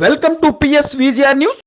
Welcome to P S VGR news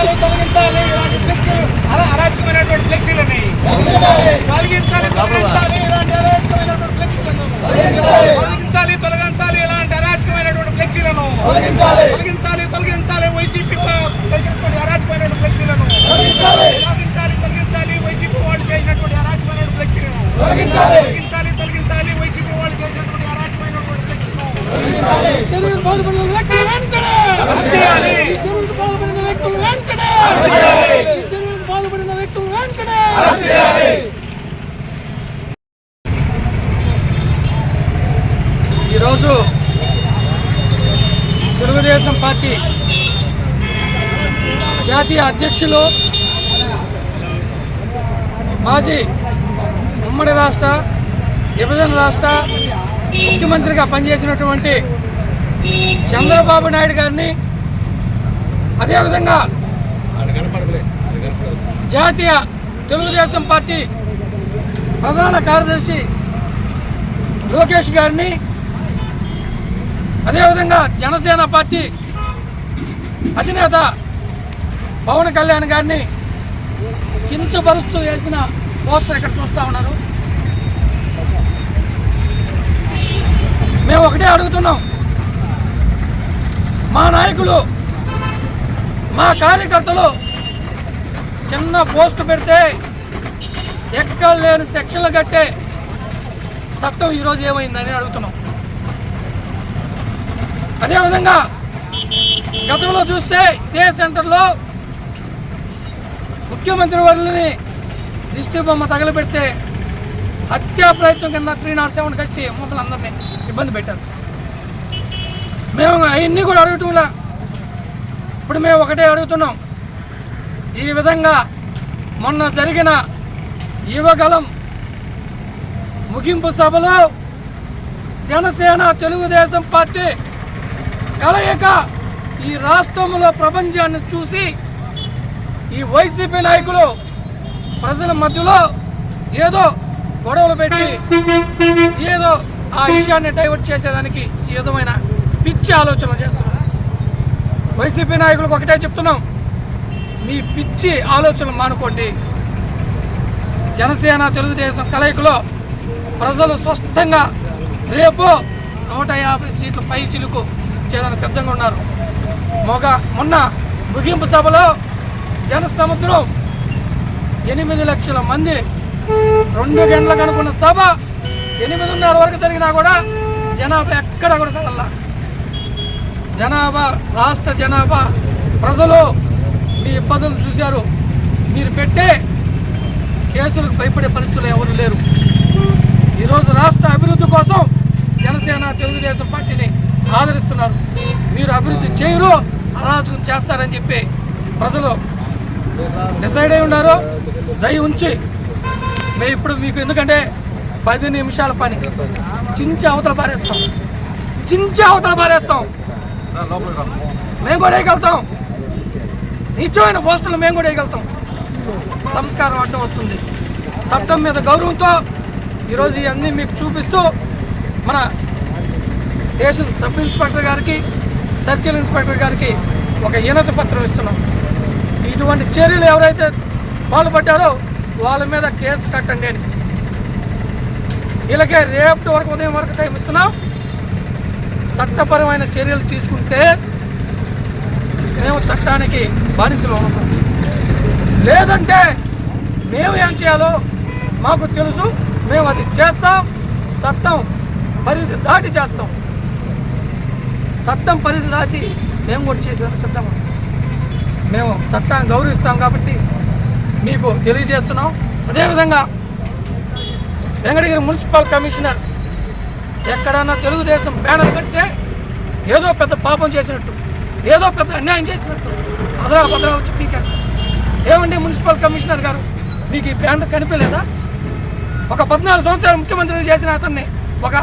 తొలగించాలి తొలగించాలి. ఇలాంటి ఫ్లెక్సీ అరా అరాచకమైనటువంటి ఫ్లెక్సీలని తొలగించాలి తొలగించాలి. ఇలాంటి అరాచకమైనటువంటి ఫ్లెక్సీలను తొలగించాలి. తొలగించాలి ఇలాంటి అరాచకమైనటువంటి ఫ్లెక్సీలను తొలగించాలి. తొలగించాలి వైసీపీ చేసినటువంటి అరాచకమైనటువంటి ఫ్లెక్సీలను తొలగించాలి. తొలగించాలి వైసీపీ వాళ్ళు చేసినటువంటి అరాచకమైనటువంటి ఫ్లెక్సీలను తొలగించాలి. తొలగించాలి వైసీపీ వాళ్ళు చేసినటువంటి అరాచకమైనటువంటి ఫ్లెక్సీలను చేయాలి వ్యక్తులు వెంటనే! పాల్పడిన వ్యక్తులు వెంటనే! ఈరోజు తెలుగుదేశం పార్టీ జాతీయ అధ్యక్షులు మాజీ ఉమ్మడి రాష్ట్ర విభజన రాష్ట్ర ముఖ్యమంత్రిగా పనిచేసినటువంటి చంద్రబాబు నాయుడు గారిని అదేవిధంగా జాతీయ తెలుగుదేశం పార్టీ ప్రధాన కార్యదర్శి లోకేష్ గారిని అదేవిధంగా జనసేన పార్టీ అధినేత పవన్ కళ్యాణ్ గారిని కించపరుస్తూ వేసిన పోస్టర్ ఇక్కడ చూస్తూ ఉన్నారు. మేము ఒకటే అడుగుతున్నాం మా నాయకులు మా కార్యకర్తలు చిన్న పోస్టు పెడితే ఎక్కలేని సెక్షన్లు కట్టే చట్టం ఈరోజు ఏమైందని అడుగుతున్నాం. అదేవిధంగా గతంలో చూస్తే ఇదే సెంటర్లో ముఖ్యమంత్రి వర్లని దిష్టి బొమ్మ తగలబెడితే హత్యా ప్రయత్నం కింద త్రీ నాట్ సెవెన్ కట్టి మమ్మల్ని ఇబ్బంది పెట్టారు. మేము అవన్నీ కూడా అడగటంలా ఇప్పుడు మేము ఒకటే అడుగుతున్నాం. ఈ విధంగా మొన్న జరిగిన యువగలం ముగింపు సభలో జనసేన తెలుగుదేశం పార్టీ కలయిక ఈ రాష్ట్రంలో ప్రపంచాన్ని చూసి ఈ వైసీపీ నాయకులు ప్రజల మధ్యలో ఏదో గొడవలు పెట్టి ఏదో ఆ విషయాన్ని డైవర్ట్ చేసేదానికి ఈ విధమైన పిచ్చి ఆలోచనలు చేస్తున్నారు. వైసీపీ నాయకులకు ఒకటే చెప్తున్నాం. మీ పిచ్చి ఆలోచనలు మానుకోండి. జనసేన తెలుగుదేశం కలయికలో ప్రజలు స్పష్టంగా రేపు నూట యాభై సీట్ల పై చిలుకు చేయాలని సిద్ధంగా ఉన్నారు. మొగ మొన్న ముగింపు సభలో జన సముద్రం ఎనిమిది లక్షల మంది రెండు గంటలకు అనుకున్న సభ ఎనిమిదిన్నర వరకు జరిగినా కూడా జనాభా ఎక్కడ కూడా కదల్లా. జనాభా రాష్ట్ర జనాభా ప్రజలు మీ ఇబ్బందులు చూశారు. మీరు పెట్టే కేసులకు భయపడే పరిస్థితులు ఎవరు లేరు. ఈరోజు రాష్ట్ర అభివృద్ధి కోసం జనసేన తెలుగుదేశం పార్టీని ఆదరిస్తున్నారు. మీరు అభివృద్ధి చేయరు అరాచకం చేస్తారని చెప్పి ప్రజలు డిసైడ్ అయి ఉన్నారు. దయ ఉంచి మేము ఇప్పుడు మీకు ఎందుకంటే పది నిమిషాల పని. చించి అవతల పారేస్తాం. చించి అవతల పారేస్తాం. మేము కూడా వేయగలుగుతాం. నిత్యమైన పోస్టులు మేము కూడా వేయగలుగుతాం. సంస్కారం అడ్డం వస్తుంది. చట్టం మీద గౌరవంతో ఈరోజు ఇవన్నీ మీకు చూపిస్తూ మన దేశం సబ్ ఇన్స్పెక్టర్ గారికి సర్కిల్ ఇన్స్పెక్టర్ గారికి ఒక ఈనత పత్రం ఇస్తున్నాం. ఇటువంటి చర్యలు ఎవరైతే పాల్పడ్డారో వాళ్ళ మీద కేసు కట్టండి అని. వీళ్ళకే రేపటి వరకు ఉదయం వరకు టైం ఇస్తున్నాం. చట్టపరమైన చర్యలు తీసుకుంటే మేము చట్టానికి బానిసలు అవుతాం. లేదంటే మేము ఏం చేయాలో మాకు తెలుసు మేము అది చేస్తాం చట్టం పరిధి దాటి చేస్తాం. చట్టం పరిధి దాటి మేము కూడా చేసేదానికి చట్టం. మేము చట్టాన్ని గౌరవిస్తాం కాబట్టి మీకు తెలియజేస్తున్నాం. అదేవిధంగా వెంకటగిరి మున్సిపల్ కమిషనర్ ఎక్కడన్నా తెలుగుదేశం బ్యానర్ కడితే ఏదో పెద్ద పాపం చేసినట్టు ఏదో పెద్ద అన్యాయం చేసినట్టు అదరా భద్రా వచ్చి పీకేస్తారు. ఏమండి మున్సిపల్ కమిషనర్ గారు మీకు ఈ బ్యానర్ కనిపించలేదా? ఒక పద్నాలుగు సంవత్సరాలు ముఖ్యమంత్రిని చేసిన అతన్ని ఒక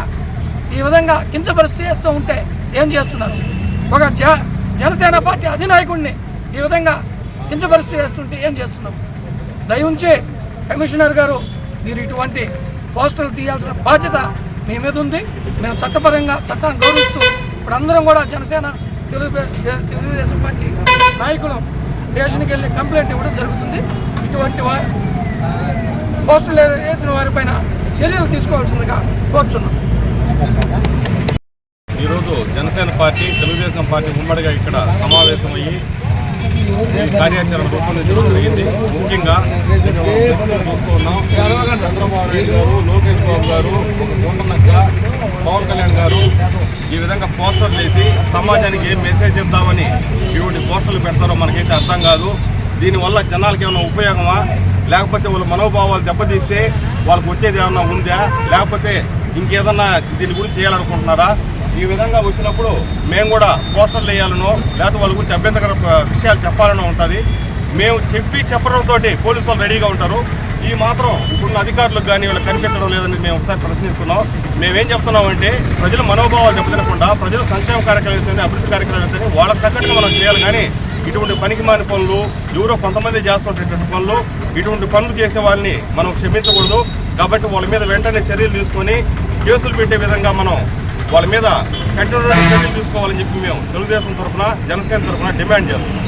ఈ విధంగా కించపరుస్తూ చేస్తూ ఉంటే ఏం చేస్తున్నారు? ఒక జ జనసేన పార్టీ అధినాయకుడిని ఈ విధంగా కించపరుస్తూ చేస్తుంటే ఏం చేస్తున్నావు దయ ఉంచే కమిషనర్ గారు మీరు ఇటువంటి పోస్టర్లు తీయాల్సిన బాధ్యత మీ మీద ఉంది. మేము చట్టపరంగా చట్టాన్ని గౌరవిస్తూ ఇప్పుడు అందరం కూడా జనసేన తెలుగు తెలుగుదేశం పార్టీ నాయకులు స్టేషన్కి వెళ్ళి కంప్లైంట్ ఇవ్వడం జరుగుతుంది. ఇటువంటి పోస్టులు వేసిన వారిపైన చర్యలు తీసుకోవాల్సిందిగా కోరుచున్నాం. ఈరోజు జనసేన పార్టీ తెలుగుదేశం పార్టీ ఉమ్మడిగా ఇక్కడ సమావేశమయ్యి కార్యాచరణ రూపొందించడం జరిగింది. ముఖ్యంగా చూసుకున్నాం చంద్రబాబు నాయుడు గారు లోకేష్ బాబు గారు ఉండనక్క పవన్ కళ్యాణ్ గారు ఈ విధంగా పోస్టర్లు వేసి సమాజానికి ఏం మెసేజ్ ఇద్దామని ఇటువంటి పోస్టర్లు పెడతారో మనకైతే అర్థం కాదు. దీనివల్ల జనాలకి ఏమైనా ఉపయోగమా? లేకపోతే వాళ్ళ మనోభావాలు దెబ్బతీస్తే వాళ్ళకి వచ్చేది ఏమైనా ఉందా? లేకపోతే ఇంకేదన్నా దీని గురించి చేయాలనుకుంటున్నారా? ఈ విధంగా వచ్చినప్పుడు మేము కూడా పోస్టర్లు వేయాలనో లేకపోతే వాళ్ళ గురించి అభ్యంతర విషయాలు చెప్పాలనో ఉంటుంది. మేము చెప్పి చెప్పడంతో పోలీసు వాళ్ళు రెడీగా ఉంటారు. ఈ మాత్రం ఇప్పుడున్న అధికారులకు కానీ వీళ్ళు కనిపించడం లేదని మేము ఒకసారి ప్రశ్నిస్తున్నాం. మేమేం చెప్తున్నామంటే ప్రజల మనోభావాలు దెబ్బతినకుండా ప్రజలు సంక్షేమ కార్యక్రమాలు అభివృద్ధి కార్యక్రమాలు అయితేనే వాళ్ళకి తగ్గట్టుగా మనం చేయాలి. కానీ ఇటువంటి పనికిమాని పనులు ఎవరో కొంతమంది చేస్తున్నటువంటి పనులు ఇటువంటి పనులు చేసే వాళ్ళని మనం క్షమించకూడదు. కాబట్టి వాళ్ళ మీద వెంటనే చర్యలు తీసుకొని కేసులు పెట్టే విధంగా మనం వాళ్ళ మీద కంటిన్యూ చర్యలు తీసుకోవాలని చెప్పి మేము తెలుగుదేశం తరఫున జనసేన తరఫున డిమాండ్ చేస్తున్నాం.